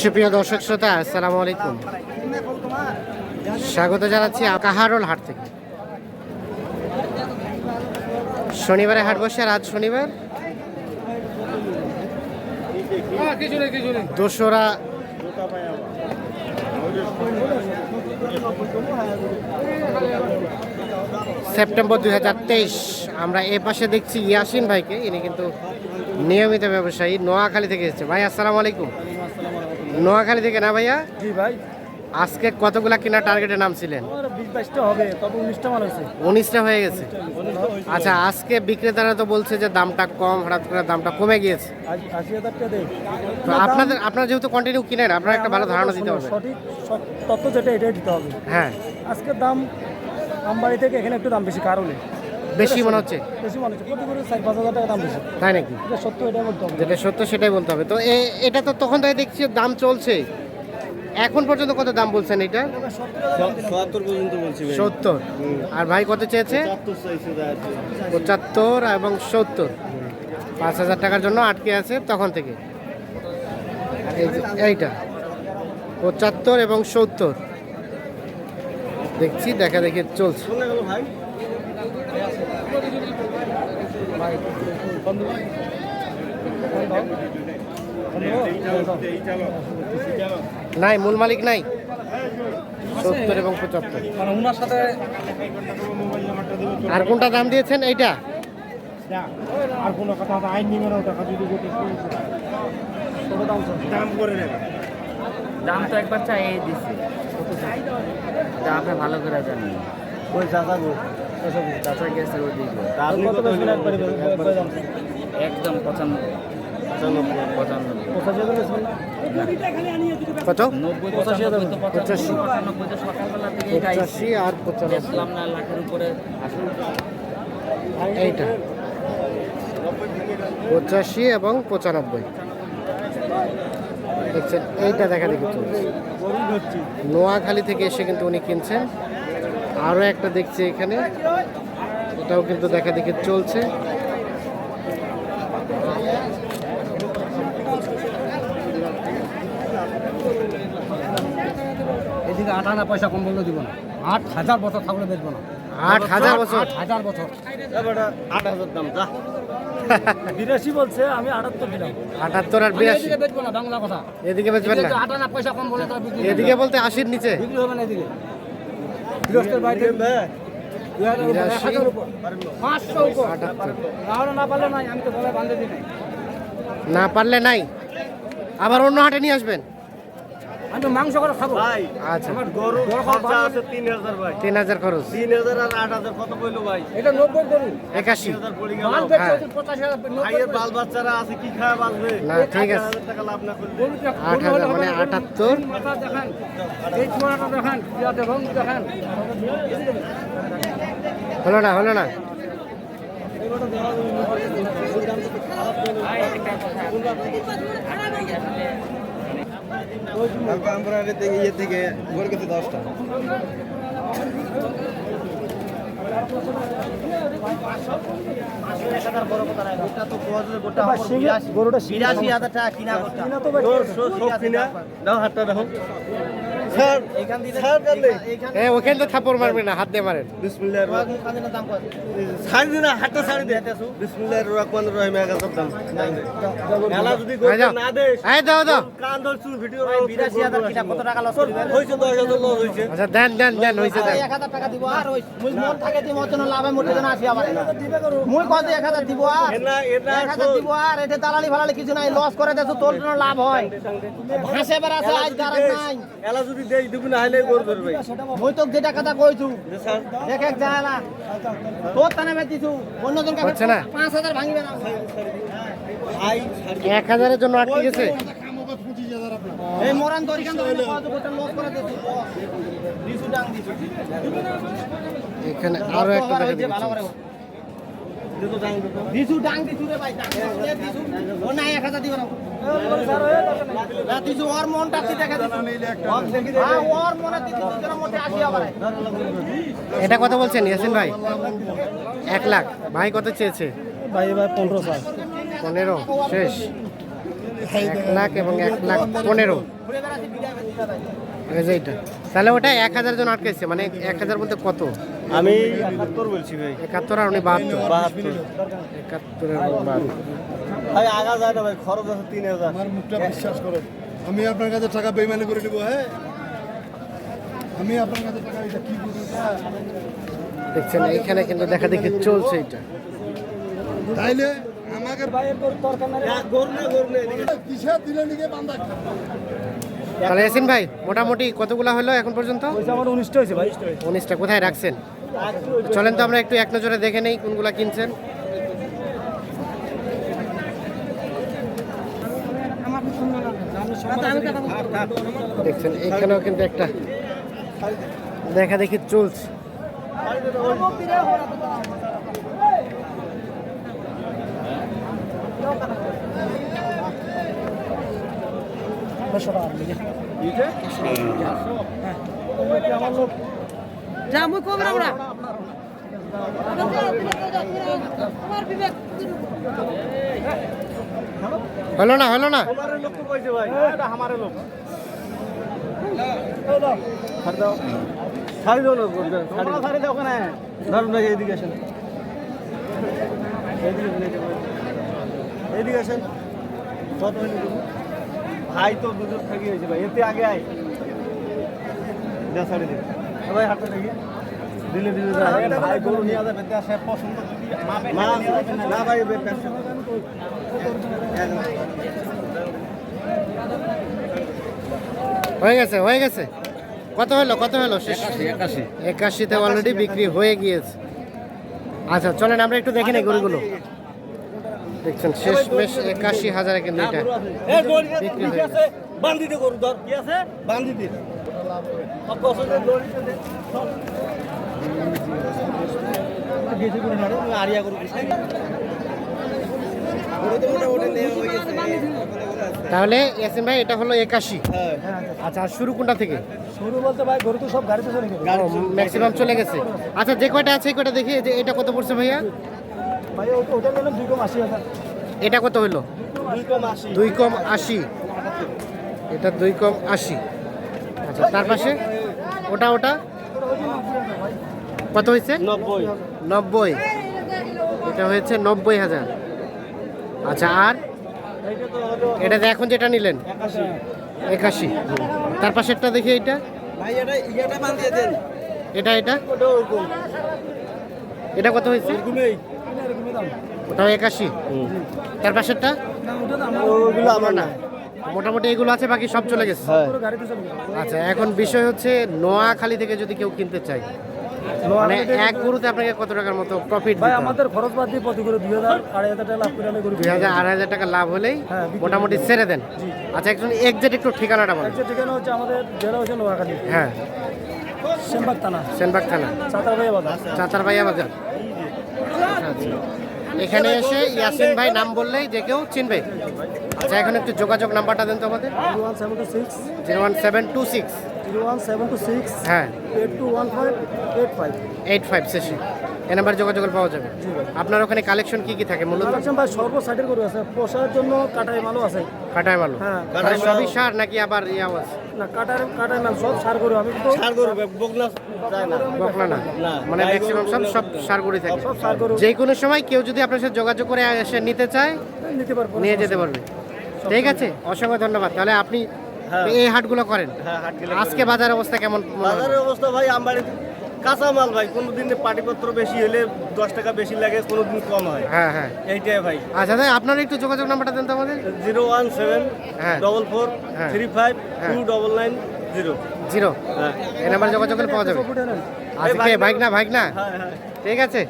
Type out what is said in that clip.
সুপ্রিয় দর্শক শ্রোতা, আসসালামু আলাইকুম। স্বাগত জানাচ্ছি কাহারোল হাট থেকে। শনিবারে হাট বসে আর আজ শনিবার? দোসরা সেপ্টেম্বর দুই হাজার তেইশ। আমরা এ পাশে দেখছি ইয়াসিন ভাইকে, ইনি কিন্তু নিয়মিত ব্যবসায়ী নোয়াখালী থেকে এসেছে। ভাই আসসালামু আলাইকুম। নোয়াখালী থেকে না ভাইয়া? জি ভাই। আজকে কতগুলা কিনা টার্গেটে নামছিলেন? উনিশটা হয়ে গেছে। আচ্ছা আজকে বিক্রেতারা তো বলছে যে দামটা কম হঠাৎ করে দামটা কমে গিয়েছে। তো আপনাদের আপনারা যেহেতু কন্টিনিউ কিনেন আপনারা একটা ভালো ধারণা দিতে হবে। সঠিক তথ্য যেটা এটাই দিতে হবে। হ্যাঁ। আজকের দাম আমবাড়ি থেকে এখানে একটু দাম বেশি কারণে। বেশি মনে হচ্ছে? বেশি মনে হচ্ছে। প্রতি করে চার পাঁচ হাজার টাকা দাম বেশি। তাই নাকি? এটা সত্য এটা বলতে হবে। যেটা সত্য সেটাই বলতে হবে। তো এ- এটা তো তখন থেকে দেখছি দাম চলছে। এখন পর্যন্ত কত দাম বলছেন এটা? চুয়াত্তর পর্যন্ত বলছি ভাই। সত্তর। আর ভাই কত চেয়েছে? চুয়াত্তর চাইছে দাদা। পঁচাত্তর এবং সত্তর। পাঁচ হাজার টাকার জন্য আটকে আছে তখন থেকে। এই যে এইটা। পঁচাত্তর এবং সত্তর। দেখছি দেখা দেখি চলছে কোনটা গেল ভাই নাই মূল মালিক নাই। সত্তর এবং পঁচাত্তর। মানে ওনার সাথে আর কোনটা দাম দিয়েছেন? এইটা? আর কোনো কথা আইন নিমের টাকা যদি দাম করে নেবে দাম তো একবার চাই তা আপনি ভালো করে জানেন ওই চাচা গো চাচা গেছে ওদিকে আপনি কত বেশি একবারে একদম পঁচানব্বই। পঁচাশি কত আর পঁচানব্বই। না লাখের উপরে এইটা পঁচাশি এবং পঁচানব্বই। দেখছেন এইটা দেখা দেখি নোয়াখালী থেকে এসে কিন্তু উনি কিনছেন। আরও একটা দেখছি এখানে। এটাও কিন্তু দেখা দেখি চলছে। এদিকে আট আনা পয়সা কম বললে দিব না। আট হাজার বছর থাকলে বেচবো না। আট হাজার বছর? আট হাজার বছর। আট হাজার দাম যা। বিরাশি বলছে আমি আটাত্তর দিলাম। আটাত্তর আর বিরাশি। এদিকে বেচবো না বাংলা কথা। এদিকে বেচবেন না? আট আনা পয়সা কম বলে এদিকে বলতে আশির নিচে। বিক্রি হবে না এদিকে। গৃহস্থের বাড়িতে। না পারলে নাই। আবার অন্য হাটে নিয়ে আসবেন? আমি মাংস করে খাব। ভাই আচ্ছা। আমার গরু খরচা আছে তিন হাজার ভাই। তিন হাজার খরচ। তিন হাজার আর আট হাজার কত কইলো ভাই? এটা নব্বই করুন একাশি। হাজার পড়ে গেল। মাল বেচে হ্যাঁ। ভাইয়ের বাল বাচ্চারা আছে কি খায় বাঁচবে? না, ঠিক আছে। হাজার টাকা লাভ না করলে। গরুটা আট গরু হাজার হলে মানে হবে না, গরু আটাত্তর মাথা দেখান। এই ছোড়াটা দেখান ইয়াতে রং দেখান। হলো না হলো না। আমরা ইয়ে থেকে ঘর গেছে দশটা। গরুটা বিরাশি হাজার টাকা কিনা করতে কিনা তো কিনা। দাও হাতটা দেখো। স্যার এ ওখানে তো থাপড় মারবেন না হাত দিয়ে মারেন। বিসমিল্লাহির ছাড়ি দিনা হাতটা ছাড়ি দে। বিসমিল্লাহির রহমানির রহিম এক হাজার দাম। মেলা যদি এই না দেশ এই দাও দাও কান ধরছু ভিডিও বিরাশি হাজার কত টাকা লস করবে হয়েছে লস হয়েছে আচ্ছা দেন দেন দেন হয়েছে দেন। এক হাজার টাকা দিব আর ওই মুই মন থাকে দিব জন্য লাভে মোটে যেন আসি আবার। মুই কত এক হাজার দিব আর এনা এনা এক হাজার দিব আর এটা দালালি ফালালি কিছু নাই লস করে দেছো তোর লাভ হয়। ভাসে বেড়াছে আজ গারাজ নাই। এলা যদি দেই দিবি না হলে গরু ধরবে। মুই তোকে যেটা কথা কইছু স্যার। এক এক জায়গা তোর তানে বেচিছু অন্যজন কাছে হচ্ছে না? পাঁচ হাজার ভাঙিবে না। ভাই এক হাজারের জন্য আটকে গেছে? এই মরান তরিকান তো লস করে দেছো দিছু ডাং দিছু এখানে আরও একটা দেখা দিচ্ছি দিছু ডাং দিছু। রে ভাই ডাং। দিছু, ও এক হাজার দিব না। না দিছু ওর মনটা দেখা হ্যাঁ ওর মনে দিছু তোর মোটে আসি আবার এটা কত বলছেন ইয়াসিন ভাই? এক লাখ। ভাই কত চেয়েছে? ভাই ভাই পনেরো সাল পনেরো শেষ। এক লাখ এবং এক লাখ পনেরো। এইটা তাহলে ওটা এক হাজার জন আটকাইছে মানে এক হাজার বলতে কত? আমি একাত্তর বলছি ভাই। একাত্তর আর উনি বাহাত্তর। বাহাত্তর। বাহাত্তর। ভাই আগা যায় না ভাই খরচ আছে তিন হাজার। আমার মুখটা বিশ্বাস করো। আমি আপনার কাছে টাকা বেইমানি করে নিব হ্যাঁ? আমি আপনার কাছে টাকা এটা কি দেখছেন এখানে কিন্তু দেখা দেখি চলছে এটা। তাইলে আমাকে গরু না গরু না কিসে দিলে নিকে বান্ধা তাহলে ইয়াসিন ভাই মোটামুটি কতগুলা হলো এখন পর্যন্ত? আমার উনিশটা হয়েছে ভাই উনিশটা কোথায় রাখছেন? চলেন তো আমরা একটু এক নজরে দেখে নেই কোনগুলা কিনছেন। দেখছেন এখানেও কিন্তু একটা দেখা দেখি চলছে। যা মুই কম আমরা? হলো না হলো না। ভাই তো দুজন থাকি হয়েছে ভাই এতে আগে আয়। দে ছাড়ি দে। এ ভাই হাতটা দেখি দিলে দিলে ভাই গরু নিয়ে যাবে দেশে পছন্দ যদি না না ভাই ব্যবসা হয়ে গেছে হয়ে গেছে। কত হলো কত হলো? শেষ। একাশিতে অলরেডি বিক্রি হয়ে গিয়েছে। আচ্ছা চলেন আমরা একটু দেখে নেই গরুগুলো। দেখছেন শেষ মেশ একাশি হাজারে কিন্তু এটা বিক্রি হয়ে আছে। বান্ধি গরু ধর কি আছে? বান্ধি তাহলে ইয়াসিন ভাই এটা হলো একাশি। আচ্ছা শুরু কোনটা থেকে? শুরু বলতে ভাই গরু তো সব গাড়িতে চলে গেছে। ম্যাক্সিমাম চলে গেছে। আচ্ছা যে কয়টা আছে কয়টা দেখি। যে এটা কত পড়ছে ভাইয়া? ভাই ওটা নিলাম দুই কম আশি হাজার। এটা কত হলো দুই কম আশি। এটা দুই কম আশি। আচ্ছা তার পাশে? ওটা ওটা? কত হয়েছে? নব্বই। নব্বই। এটা হয়েছে নব্বই হাজার। আচ্ছা আর? এটাতে এখন যেটা নিলেন? একাশি। তার পাশেরটা দেখি এটা এটা এটা? এটা এটা কত হয়েছে? ওটাও একাশি। তার পাশেরটা? ওগুলো আমার না। মোটামুটি এগুলো আছে বাকি সব চলে গেছে। হ্যাঁ। চলে গেছে আচ্ছা এখন বিষয় হচ্ছে নোয়াখালী থেকে যদি কেউ কিনতে চায় মানে এক গরুতে আপনাকে কত টাকার মতো প্রফিট ভাই আমাদের খরচ বাদ দিয়ে প্রতি করে দুই হাজার আড়াই হাজার টাকা লাভ করে আমি গরু দুই হাজার আড়াই হাজার টাকা লাভ হলেই হ্যাঁ, মোটামুটি ছেড়ে দেন। আচ্ছা একজন একজ্যাক্ট একটু ঠিকানাটা বলেন। ঠিকানা হচ্ছে আমাদের জেলা হচ্ছে নোয়াখালী। হ্যাঁ। সেমবাগ থানা। সেনবাগ থানা। চাতার ভাই বাজার। চাচারবাইয়া বাজার। আচ্ছা। এখানে এসে ইয়াসিন ভাই নাম বললেই যে কেউ চিনবে। আচ্ছা এখন একটু যোগাযোগ নাম্বারটা দেন তো আমাদের। Zero one seven two six zero one seven two six one seven two six হ্যাঁ। Eight two one five eight five. Eight five শেষে। এ নাম্বার যোগাযোগ পাওয়া যাবে। আপনার ওখানে কালেকশন কি কি থাকে? মূলত? কালেকশন ভাই সর্ব সাইডের গরু আছে। পোষার জন্য কাটাই মালও আছে। কাটায় মালু হ্যাঁ। মানে সবই সার নাকি আবার ইয়া আছে? না কাটার কাটাই মাল সব সার গরু। আমি তো সার গরু বগলা যায় না। বকলা না? না। মানে ম্যাক্সিমাম সব সব সারগুড়ি থাকে। সব সার গরু। যে কোনো সময় কেউ যদি আপনার সাথে যোগাযোগ করে এসে নিতে চায় নিতে পারব নিয়ে যেতে পারবে। ঠিক আছে? অসংখ্য ধন্যবাদ। তাহলে আপনি। এই হাটগুলো করেন? হ্যাঁ আজকে বাজার অবস্থা কেমন বাজারের অবস্থা ভাই আমার কাঁচা মাল ভাই কোনো দিন পাটিপত্র বেশি হলে দশ টাকা বেশি লাগে কোনো দিন কম হয়। হ্যাঁ হ্যাঁ। এইটাই ভাই। আচ্ছা তাই আপনার একটু যোগাযোগ নাম্বারটা দেন তো আমাদের। জিরো ওয়ান সেভেন হ্যাঁ। ডবল ফোর হ্যাঁ। থ্রি ফাইভ হ্যাঁ। Two double nine zero. Zero. হ্যাঁ। এই নাম্বার যোগাযোগ করলে পাওয়া যাবে। নেন আচ্ছা কে বাইক না বাইক না। হ্যাঁ হ্যাঁ। ঠিক আছে।